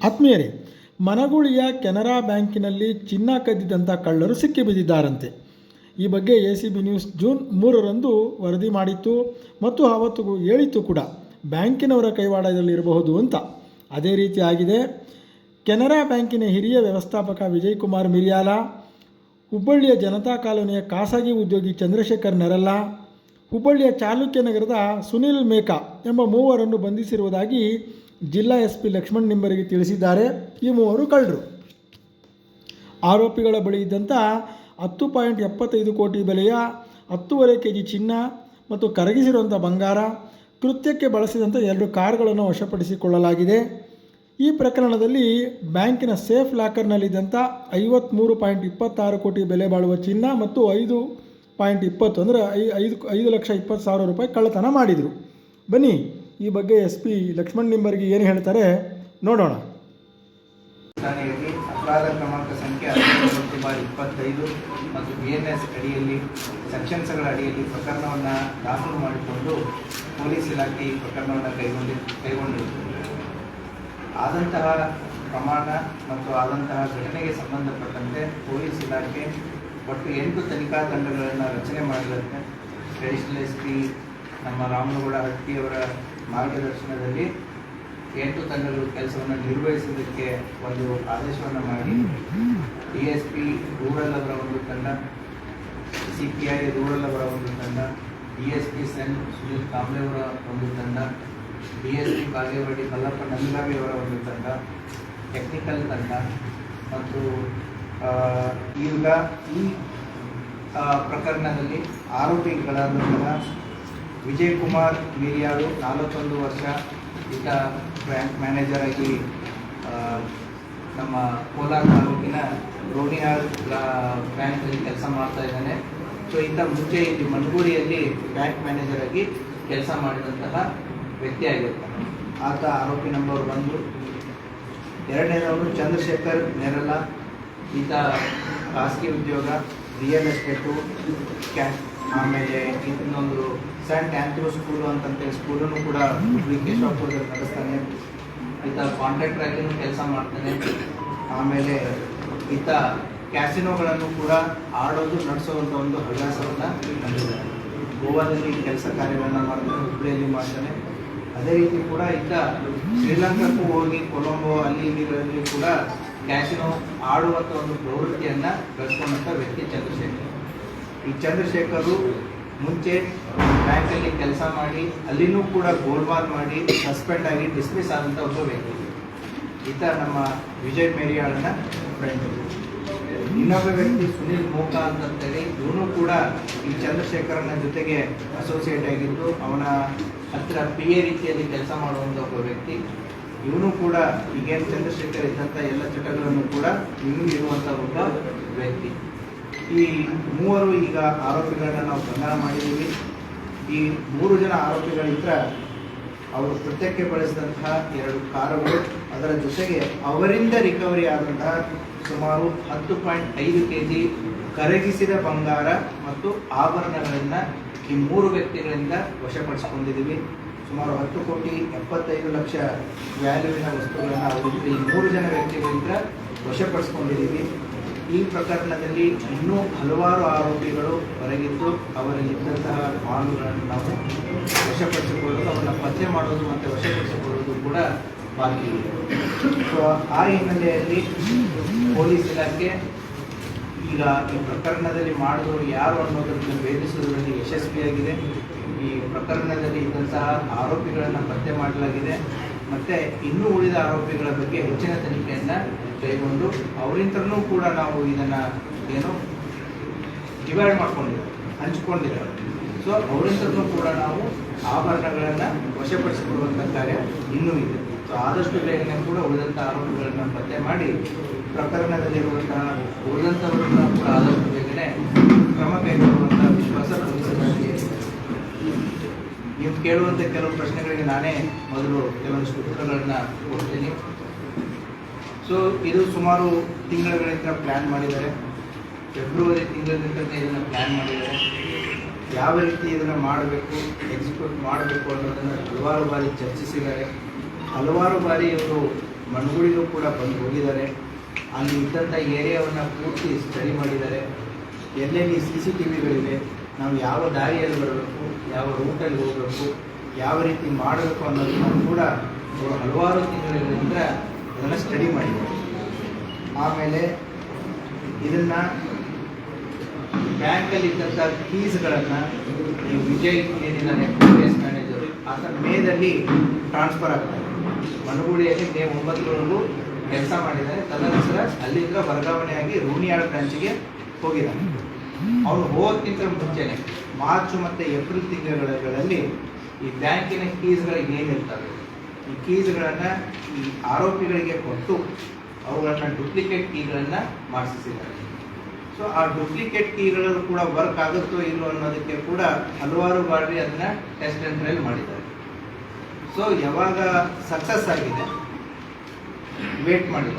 ಆತ್ಮೀಯರೇ, ಮನಗುಳಿಯ ಕೆನರಾ ಬ್ಯಾಂಕಿನಲ್ಲಿ ಚಿನ್ನ ಕದ್ದಿದ್ದಂಥ ಕಳ್ಳರು ಸಿಕ್ಕಿಬಿದ್ದಿದ್ದಾರಂತೆ ಈ ಬಗ್ಗೆ A C B news June ಮೂರರಂದು ವರದಿ ಮಾಡಿತ್ತು ಮತ್ತು ಆವತ್ತು ಹೇಳಿತ್ತು ಕೂಡ. ಬ್ಯಾಂಕಿನವರ ಕೈವಾಡದಲ್ಲಿರಬಹುದು ಅಂತ. ಅದೇ ರೀತಿ ಆಗಿದೆ. ಕೆನರಾ ಬ್ಯಾಂಕಿನ ಹಿರಿಯ ವ್ಯವಸ್ಥಾಪಕ ವಿಜಯ್ ಕುಮಾರ್ ಮಿರಿಯಾಲ, ಹುಬ್ಬಳ್ಳಿಯ ಜನತಾ ಕಾಲೋನಿಯ ಖಾಸಗಿ ಉದ್ಯೋಗಿ ಚಂದ್ರಶೇಖರ್ ನೆರಲ್ಲ, ಹುಬ್ಬಳ್ಳಿಯ ಚಾಲುಕ್ಯ ನಗರದ ಸುನಿಲ್ ಮೇಕಾ ಎಂಬ ಮೂವರನ್ನು ಬಂಧಿಸಿರುವುದಾಗಿ ಜಿಲ್ಲಾ ಎಸ್ ಪಿ ಲಕ್ಷ್ಮಣ್ ನಿಂಬರಿಗೆ ತಿಳಿಸಿದ್ದಾರೆ. ಈ ಮೂವರು ಕಳ್ಳರು. ಆರೋಪಿಗಳ ಬಳಿ ಇದ್ದಂಥ ಹತ್ತು ಪಾಯಿಂಟ್ ಎಪ್ಪತ್ತೈದು ಕೋಟಿ ಬೆಲೆಯ ಹತ್ತೂವರೆ ಕೆ ಜಿ ಚಿನ್ನ ಮತ್ತು ಕರಗಿಸಿರುವಂಥ ಬಂಗಾರ ಕೃತ್ಯಕ್ಕೆ ಬಳಸಿದಂಥ ಎರಡು ಕಾರ್ಗಳನ್ನು ವಶಪಡಿಸಿಕೊಳ್ಳಲಾಗಿದೆ. ಈ ಪ್ರಕರಣದಲ್ಲಿ ಬ್ಯಾಂಕಿನ ಸೇಫ್ ಲಾಕರ್ನಲ್ಲಿದ್ದಂಥ ಐವತ್ತ್ಮೂರು ಪಾಯಿಂಟ್ ಇಪ್ಪತ್ತಾರು ಕೋಟಿ ಬೆಲೆ ಬಾಳುವ ಚಿನ್ನ ಮತ್ತು ಐದು ಪಾಯಿಂಟ್ ಇಪ್ಪತ್ತು ಅಂದರೆ ಐ ಐದು ಐದು ಲಕ್ಷ ಇಪ್ಪತ್ತು ಸಾವಿರ ರೂಪಾಯಿ ಕಳ್ಳತನ ಮಾಡಿದರು. ಬನ್ನಿ. ಈ ಬಗ್ಗೆ ಎಸ್ ಪಿ ಲಕ್ಷ್ಮಣ್ ನಿಂಬರ್ಗಿ ಏನು ಹೇಳ್ತಾರೆ ನೋಡೋಣ. ಅಪರಾಧ ಕ್ರಮಾಂಕ ಸಂಖ್ಯೆ ಹದಿನೈದು ಬಾರ್ ಇಪ್ಪತ್ತೈದು ಮತ್ತು ಬಿ ಎನ್ ಎಸ್ ಅಡಿಯಲ್ಲಿ ಸೆಕ್ಷನ್ಸ್ಗಳ ಅಡಿಯಲ್ಲಿ ಪ್ರಕರಣವನ್ನು ದಾಖಲು ಮಾಡಿಕೊಂಡು ಪೊಲೀಸ್ ಇಲಾಖೆ ಈ ಪ್ರಕರಣವನ್ನು ಕೈಗೊಂಡಿ, ಕೈಗೊಂಡಿದೆ. ಆದಂತಹ ಪ್ರಮಾಣ ಮತ್ತು ಆದಂತಹ ಘಟನೆಗೆ ಸಂಬಂಧಪಟ್ಟಂತೆ ಪೊಲೀಸ್ ಇಲಾಖೆ ಒಟ್ಟು ಎಂಟು ತನಿಖಾ ತಂಡಗಳನ್ನು ರಚನೆ ಮಾಡಿರುತ್ತೆ ಅಡಿಷನಲ್ ಎಸ್ ಪಿ ನಮ್ಮ ರಾಮನಗೌಡ ಹಟ್ಟಿಯವರ ಮಾರ್ಗದರ್ಶನದಲ್ಲಿ ಎಂಟು ತಂಡಗಳು ಕೆಲಸವನ್ನು ನಿರ್ವಹಿಸುವುದಕ್ಕೆ ಒಂದು ಆದೇಶವನ್ನು ಮಾಡಿ. ಡಿ ಎಸ್ ಪಿ ರೂರಲ್ ಅವರ ಒಂದು ತಂಡ, ಸಿ ಪಿ ಐ ರೂರಲ್ ಅವರ ಒಂದು ತಂಡ, D S P CEN Sunil Kamble ಅವರ ಒಂದು ತಂಡ, D S P Bagewadi Mallappa Nandagavi ಅವರ ಒಂದು ತಂಡ ಟೆಕ್ನಿಕಲ್ ತಂಡ ಮತ್ತು ಈಗ ಈ ಪ್ರಕರಣದಲ್ಲಿ ಆರೋಪಿಗಳಾದಂತಹ ವಿಜಯ್ ಕುಮಾರ್ ಮೀರಿಯಾಳು ನಲವತ್ತೊಂದು ವರ್ಷ ಈತ ಬ್ಯಾಂಕ್ ಮ್ಯಾನೇಜರ್ ಆಗಿ ನಮ್ಮ ಕೋಲಾರ ತಾಲೂಕಿನ ರೋಣಿಯಾರ್ ಬ್ಯಾಂಕಲ್ಲಿ ಕೆಲಸ ಮಾಡ್ತಾ ಇದ್ದಾನೆ. ಸೊ ಇಂಥ ಮುಂಚೆ ಇಲ್ಲಿ ಮಣಗೂರಿಯಲ್ಲಿ ಬ್ಯಾಂಕ್ ಮ್ಯಾನೇಜರ್ ಆಗಿ ಕೆಲಸ ಮಾಡಿದಂತಹ ವ್ಯಕ್ತಿ ಆಗಿರ್ತಾನೆ. ಆತ ಆರೋಪಿ ನಂಬರ್ ಒಂದು. ಎರಡನೇದವರು ಚಂದ್ರಶೇಖರ್ ನೆರಲ ಈತ ಖಾಸಗಿ ಉದ್ಯೋಗ. ರಿಯಲ್ ಎಸ್ಟೇಟು ಕ್ಯಾ ಆಮೇಲೆ ಇನ್ನೊಂದು ಸೆಂಟ್ ಆಂಥ್ರೂ ಸ್ಕೂಲು ಅಂತಂತೇಳಿ ಸ್ಕೂಲನ್ನು ಕೂಡ ಹುಬ್ಳಿ ಕೇಶವಪುರದಲ್ಲಿ ನಡೆಸ್ತಾನೆ. ಈತ ಕಾಂಟ್ರಾಕ್ಟರ್ ಆಗಿನೂ ಕೆಲಸ ಮಾಡ್ತಾನೆ. ಆಮೇಲೆ ಈತ ಕ್ಯಾಸಿನೋಗಳನ್ನು ಕೂಡ ಆಡೋದು ನಡೆಸೋವಂಥ ಒಂದು ಹವ್ಯಾಸವನ್ನು ಹೊಂದಿದ್ದಾನೆ ಗೋವಾದಲ್ಲಿ ಕೆಲಸ ಕಾರ್ಯಗಳನ್ನು ಮಾಡ್ತಾನೆ ಹುಬ್ಬಳ್ಳಿಯಲ್ಲಿ ಮಾಡ್ತಾನೆ. ಅದೇ ರೀತಿ ಕೂಡ ಈತ ಶ್ರೀಲಂಕಾಕ್ಕೂ ಹೋಗಿ ಕೊಲಂಬೋ, ಅಲ್ಲಿ ಇಲ್ಲಿಗಳಲ್ಲಿ ಕೂಡ ಕ್ಯಾಸಿನೋ ಆಡುವಂಥ ಒಂದು ಪ್ರವೃತ್ತಿಯನ್ನು ಬೆಳೆಸ್ಕೊಂಡಂಥ ವ್ಯಕ್ತಿ ಚಂದ್ರಶೇಖರ್. ಈ ಚಂದ್ರಶೇಖರು ಮುಂಚೆ ಬ್ಯಾಂಕಲ್ಲಿ ಕೆಲಸ ಮಾಡಿ, ಅಲ್ಲಿನೂ ಕೂಡ ಗೋಲ್ಮಾಲ್ ಮಾಡಿ ಸಸ್ಪೆಂಡ್ ಆಗಿ ಡಿಸ್ಮಿಸ್ ಆದಂಥ ಒಬ್ಬ ವ್ಯಕ್ತಿ. ಈತ ನಮ್ಮ ವಿಜಯ್ ಮೇರಿಯಾಳನ ಫ್ರೆಂಡ್ ಇನ್ನೊಬ್ಬ ವ್ಯಕ್ತಿ ಸುನಿಲ್ ಮೋಕಾ ಅಂತಂತೇಳಿ ಇವನು ಕೂಡ ಈ ಚಂದ್ರಶೇಖರನ ಜೊತೆಗೆ ಅಸೋಸಿಯೇಟ್ ಆಗಿದ್ದು, ಅವನ ಹತ್ರ ಪಿ ಎ ರೀತಿಯಲ್ಲಿ ಕೆಲಸ ಮಾಡುವಂಥ ಒಬ್ಬ ವ್ಯಕ್ತಿ. ಇವನು ಕೂಡ, ಈಗೇನು ಚಂದ್ರಶೇಖರ್ ಇದ್ದಂಥ ಎಲ್ಲ ಚಟಗಳನ್ನು ಕೂಡ ಇವನು ಇರುವಂಥ ಒಬ್ಬ ವ್ಯಕ್ತಿ. ಈ ಮೂವರು ಈಗ ಆರೋಪಿಗಳನ್ನ ನಾವು ಬಂಧನ ಮಾಡಿದ್ದೀವಿ. ಈ ಮೂರು ಜನ ಆರೋಪಿಗಳಿದ್ರ ಅವರು ಕೃತ್ಯಕ್ಕೆ ಬಳಸಿದಂತಹ ಎರಡು ಕಾರುಗಳು. ಅದರ ಜೊತೆಗೆ ಅವರಿಂದ ರಿಕವರಿ ಆದಂತಹ ಸುಮಾರು ಹತ್ತು ಪಾಯಿಂಟ್ ಐದು ಕೆ ಜಿ ಕರಗಿಸಿದ ಬಂಗಾರ ಮತ್ತು ಆಭರಣಗಳನ್ನು ಈ ಮೂರು ವ್ಯಕ್ತಿಗಳಿಂದ ವಶಪಡಿಸಿಕೊಂಡಿದ್ದೀವಿ. ಸುಮಾರು ಹತ್ತು ಕೋಟಿ ಎಪ್ಪತ್ತೈದು ಲಕ್ಷ ವ್ಯಾಲ್ಯೂವಿನ ವಸ್ತುಗಳನ್ನು ಅವರಿಂದ ಈ ಮೂರು ಜನ ವ್ಯಕ್ತಿಗಳಿಂದ ವಶಪಡಿಸ್ಕೊಂಡಿದ್ದೀವಿ. ಈ ಪ್ರಕರಣದಲ್ಲಿ ಇನ್ನೂ ಹಲವಾರು ಆರೋಪಿಗಳು ಹೊರಗಿದ್ದು ಅವರಲ್ಲಿದ್ದಂತಹ ಮಾಲುಗಳನ್ನು ನಾವು ವಶಪಡಿಸಿಕೊಳ್ಳೋದು, ಅವರನ್ನು ಪತ್ತೆ ಮಾಡೋದು ಮತ್ತು ವಶಪಡಿಸಿಕೊಳ್ಳೋದು ಕೂಡ ಬಾಕಿ ಇದೆ. ಸೊ ಆ ಹಿನ್ನೆಲೆಯಲ್ಲಿ ಪೊಲೀಸ್ ಇಲಾಖೆ ಈಗ ಈ ಪ್ರಕರಣದಲ್ಲಿ ಮಾಡಿದವರು ಯಾರು ಅನ್ನೋದನ್ನು ಭೇದಿಸುವುದರಲ್ಲಿ ಯಶಸ್ವಿಯಾಗಿದೆ. ಈ ಪ್ರಕರಣದಲ್ಲಿ ಇದ್ದಂತಹ ಆರೋಪಿಗಳನ್ನು ಪತ್ತೆ ಮಾಡಲಾಗಿದೆ. ಮತ್ತೆ ಇನ್ನೂ ಉಳಿದ ಆರೋಪಿಗಳ ಬಗ್ಗೆ ಹೆಚ್ಚಿನ ತನಿಖೆಯನ್ನು ಕೈಗೊಂಡು ಅವರಿಂದನೂ ಕೂಡ ನಾವು ಇದನ್ನ ಏನು ಡಿವೈಡ್ ಮಾಡ್ಕೊಂಡಿದ್ದೇವೆ ಹಂಚ್ಕೊಂಡಿದ್ದೇವೆ ಸೊ ಅವರಿಂದನೂ ಕೂಡ ನಾವು ಆಭರಣಗಳನ್ನು ವಶಪಡಿಸಿಕೊಳ್ಳುವಂಥ ಕಾರ್ಯ ಇನ್ನೂ ಇದೆ. ಸೊ ಆದಷ್ಟು ಬೇಗನೆ ಕೂಡ ಉಳಿದಂಥ ಆರೋಪಿಗಳನ್ನು ಪತ್ತೆ ಮಾಡಿ ಪ್ರಕರಣದಲ್ಲಿರುವಂತಹ ಉಳಿದಂಥವರನ್ನ ಕೂಡ ಆದಷ್ಟು ಬೇಗನೆ ಕ್ರಮ ಕೈಗೊಳ್ಳುವಂತಹ ವಿಶ್ವಾಸ ಪೊಲೀಸರಲ್ಲಿ ಇದೆ. ನೀವು ಕೇಳುವಂಥ ಕೆಲವು ಪ್ರಶ್ನೆಗಳಿಗೆ ನಾನೇ ಮೊದಲು ಕೆಲವೊಂದಿಷ್ಟು ಉತ್ತರಗಳನ್ನು ಕೊಡ್ತೀನಿ. ಸೊ ಇದು ಸುಮಾರು ತಿಂಗಳುಗಳಿಂದ ಪ್ಲ್ಯಾನ್ ಮಾಡಿದ್ದಾರೆ. ಫೆಬ್ರವರಿ ತಿಂಗಳಿಂದ ಇದನ್ನು ಪ್ಲ್ಯಾನ್ ಮಾಡಿದ್ದಾರೆ. ಯಾವ ರೀತಿ ಇದನ್ನು ಮಾಡಬೇಕು ಎಕ್ಸಿಕ್ಯೂಟ್ ಮಾಡಬೇಕು ಅನ್ನೋದನ್ನು ಹಲವಾರು ಬಾರಿ ಚರ್ಚಿಸಿದ್ದಾರೆ. ಹಲವಾರು ಬಾರಿ ಇವರು ಮಣ್ಗುಳಿಗೂ ಕೂಡ ಬಂದು ಹೋಗಿದ್ದಾರೆ. ಅಲ್ಲಿ ಇದ್ದಂಥ ಏರಿಯಾವನ್ನು ಪೂರ್ತಿ ಸ್ಟಡಿ ಮಾಡಿದ್ದಾರೆ. ಎಲ್ಲೆಲ್ಲಿ ಸಿ ಸಿ ಟಿ ವಿಗಳಿವೆ ನಾವು ಯಾವ ದಾರಿಯಲ್ಲಿ ಬರಬೇಕು, ಯಾವ ರೂಟಲ್ಲಿ ಹೋಗಬೇಕು, ಯಾವ ರೀತಿ ಮಾಡಬೇಕು ಅನ್ನೋದನ್ನು ಕೂಡ ಅವರು ಹಲವಾರು ತಿಂಗಳಿಂದ ಅದನ್ನು ಸ್ಟಡಿ ಮಾಡಿದ್ದಾರೆ. ಆಮೇಲೆ ಇದನ್ನು ಬ್ಯಾಂಕಲ್ಲಿ ಇದ್ದಂಥ ಫೀಸ್ಗಳನ್ನು ಈ ವಿಜಯ್ ಏನಿದ್ದಾನೆ ಕೇಸ್ ಮ್ಯಾನೇಜರು ಆತ ಮೇದಲ್ಲಿ ಟ್ರಾನ್ಸ್ಫರ್ ಆಗ್ತಾರೆ ಮನಗೂಳಿಯಲ್ಲಿ ಮೇ ಒಂಬತ್ತರವರೆಗೂ ಕೆಲಸ ಮಾಡಿದ್ದಾರೆ. ತದನಂತರ ಅಲ್ಲಿಂದ ವರ್ಗಾವಣೆಯಾಗಿ ರೂಣಿಯಾಳ ಬ್ರಾಂಚಿಗೆ ಹೋಗಿದ್ದಾನೆ ಅವನು ಹೋಗೋಕ್ಕಿಂತ ಮುಂಚೆನೆ ಮಾರ್ಚ್ ಮತ್ತು ಏಪ್ರಿಲ್ ತಿಂಗಳುಗಳಲ್ಲಿ ಈ ಬ್ಯಾಂಕಿನ ಕೀಸ್ಗಳಿಗೆ ಏನಿರ್ತವೆ ಈ ಕೀಸ್ಗಳನ್ನು ಈ ಆರೋಪಿಗಳಿಗೆ ಕೊಟ್ಟು ಅವುಗಳನ್ನ ಡೂಪ್ಲಿಕೇಟ್ ಕೀಗಳನ್ನು ಮಾಡಿಸಿದ್ದಾರೆ ಸೊ ಆ ಡೂಪ್ಲಿಕೇಟ್ ಕೀಗಳು ಕೂಡ ವರ್ಕ್ ಆಗುತ್ತೋ ಇಲ್ಲೋ ಅನ್ನೋದಕ್ಕೆ ಕೂಡ ಹಲವಾರು ಬಾರಿ ಅದನ್ನ ಟೆಸ್ಟ್ ಅಂಡ್ ಟ್ರಯಲ್ ಮಾಡಿದ್ದಾರೆ. ಸೊ ಯಾವಾಗ ಸಕ್ಸಸ್ ಆಗಿದೆ? ವೇಟ್ ಮಾಡಿಲ್ಲ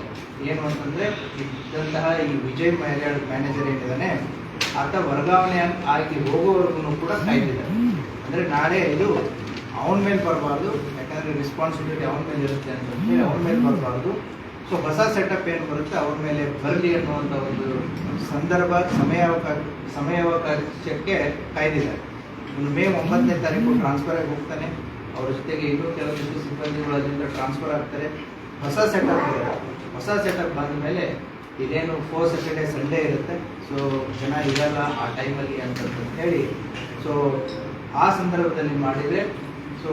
ಏನು ಅಂತಂದ್ರೆ ಇದ್ದಂತಹ ಈ ವಿಜಯ್ ಮ್ಯಾನೇಜರ್ ಏನಿದ್ದಾನೆ ಆತ ವರ್ಗಾವಣೆ ಆಗಿ ಹೋಗೋವರೆಗೂ ಕೂಡ ಕಾಯ್ತಿದ್ದಾರೆ. ಅಂದ್ರೆ ನಾಳೆ ಇದು ಅವನ ಮೇಲೆ ಬರಬಾರ್ದು, ಯಾಕಂದ್ರೆ ರೆಸ್ಪಾನ್ಸಿಬಿಲಿಟಿ ಅವನ ಮೇಲೆ ಇರುತ್ತೆ ಅಂತ ಹೇಳಿ ಅವನ ಮೇಲೆ ಬರಬಾರ್ದು. ಸೊ ಹೊಸ ಸೆಟಪ್ ಏನು ಬರುತ್ತೆ ಅವ್ರ ಮೇಲೆ ಬರಲಿ ಅನ್ನುವಂಥ ಒಂದು ಸಂದರ್ಭ, ಸಮಯಾವಕಾಶ, ಸಮಯಾವಕಾಶಕ್ಕೆ ಕಾಯ್ದಿದ್ದಾರೆ. ಇನ್ನು ಮೇ ಒಂಬತ್ತನೇ ತಾರೀಕು ಟ್ರಾನ್ಸ್ಫರ್ ಆಗಿ ಹೋಗ್ತಾನೆ. ಅವ್ರ ಜೊತೆಗೆ ಇನ್ನೂ ಕೆಲವೊಂದಿಷ್ಟು ಸಿಬ್ಬಂದಿಗಳು ಅಲ್ಲಿಂದ ಟ್ರಾನ್ಸ್ಫರ್ ಆಗ್ತಾರೆ. ಹೊಸ ಸೆಟಪ್ ಹೊಸ ಸೆಟಪ್ ಬಂದ ಮೇಲೆ ಇದೇನು ಫೋರ್ ಸ್ಯಾಟರ್ಡೆ ಸಂಡೇ ಇರುತ್ತೆ. ಸೊ ಜನ ಇರಲ್ಲ ಆ ಟೈಮಲ್ಲಿ ಅಂತ ಹೇಳಿ. ಸೊ ಆ ಸಂದರ್ಭದಲ್ಲಿ ಮಾಡಿದರೆ ಸೊ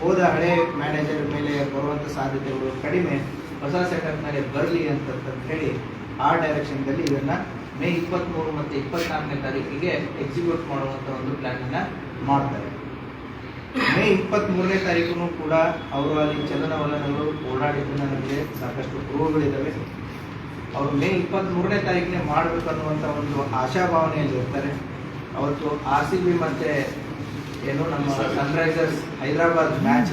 ಹೋದ ಹಳೆ ಮ್ಯಾನೇಜರ್ ಮೇಲೆ ಬರುವಂಥ ಸಾಧ್ಯತೆಗಳು ಕಡಿಮೆ. ಹೊಸ ಸೆಟಪ್ ಮೇಲೆ ಬರಲಿ ಅಂತ ಹೇಳಿ, ಆ ಡೈರೆಕ್ಷನ್ದಲ್ಲಿ ಇದನ್ನು ಮೇ ಇಪ್ಪತ್ತ್ಮೂರು ಮತ್ತು ಇಪ್ಪತ್ನಾಲ್ಕನೇ ತಾರೀಕಿಗೆ ಎಕ್ಸಿಕ್ಯೂಟ್ ಮಾಡುವಂಥ ಒಂದು ಪ್ಲ್ಯಾನನ್ನು ಮಾಡ್ತಾರೆ. ಮೇ ಇಪ್ಪತ್ತ್ಮೂರನೇ ತಾರೀಕು ಕೂಡ ಅವರು ಅಲ್ಲಿ ಚಲನವಲನಗಳು ಓಡಾಡಿದ್ದನ್ನು ನಮಗೆ ಸಾಕಷ್ಟು ಪ್ರೂವ್ಗಳಿದ್ದಾವೆ ಅವರು ಮೇ ಇಪ್ಪತ್ತ್ಮೂರನೇ ತಾರೀಕಿನೇ ಮಾಡಬೇಕು ಅನ್ನುವಂಥ ಒಂದು ಆಶಾಭಾವನೆಯಲ್ಲಿ ಇರ್ತಾರೆ. ಅವತ್ತು ಆರ್ ಸಿ ಬಿ ಮತ್ತು ಏನು ನಮ್ಮ ಸನ್ರೈಸರ್ಸ್ ಹೈದರಾಬಾದ್ ಮ್ಯಾಚ್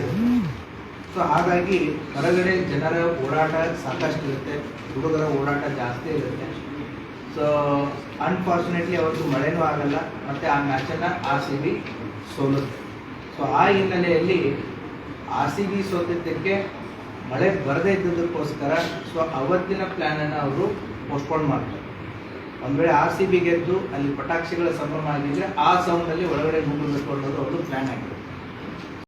ಸೊ ಹಾಗಾಗಿ ಹೊರಗಡೆ ಜನರ ಓಡಾಟ ಸಾಕಷ್ಟು ಇರುತ್ತೆ. ಹುಡುಗರ ಓಡಾಟ ಜಾಸ್ತಿ ಇರುತ್ತೆ. ಸೊ ಅನ್ಫಾರ್ಚುನೇಟ್ಲಿ ಅವತ್ತು ಮಳೆನೂ ಆಗಲ್ಲ. ಮತ್ತು ಆ ಮ್ಯಾಚನ್ನು ಆರ್ ಸಿ ಬಿ ಸೋಲುತ್ತೆ. ಸೊ ಆ ಹಿನ್ನೆಲೆಯಲ್ಲಿ ಆರ್ ಸಿ ಬಿ ಸೋತಿದ್ದಕ್ಕೆ ಮಳೆ ಬರದೇ ಇದ್ದದಕ್ಕೋಸ್ಕರ ಸೊ ಅವತ್ತಿನ ಪ್ಲ್ಯಾನನ್ನು ಅವರು ಪೋಸ್ಟ್ಪೋನ್ ಮಾಡ್ತಾರೆ. ಒಂದು ವೇಳೆ ಆರ್ ಸಿ ಬಿ ಗೆದ್ದು ಅಲ್ಲಿ ಪಟಾಕ್ಷಿಗಳ ಸಂಭ್ರಮ ಆಗಿದ್ರೆ ಆ ಸೌಂಡಲ್ಲಿ ಒಳಗಡೆ ನುಗ್ಗಬೇಕು ಅನ್ನೋದು ಒಂದು ಪ್ಲ್ಯಾನ್ ಆಗಿರುತ್ತೆ.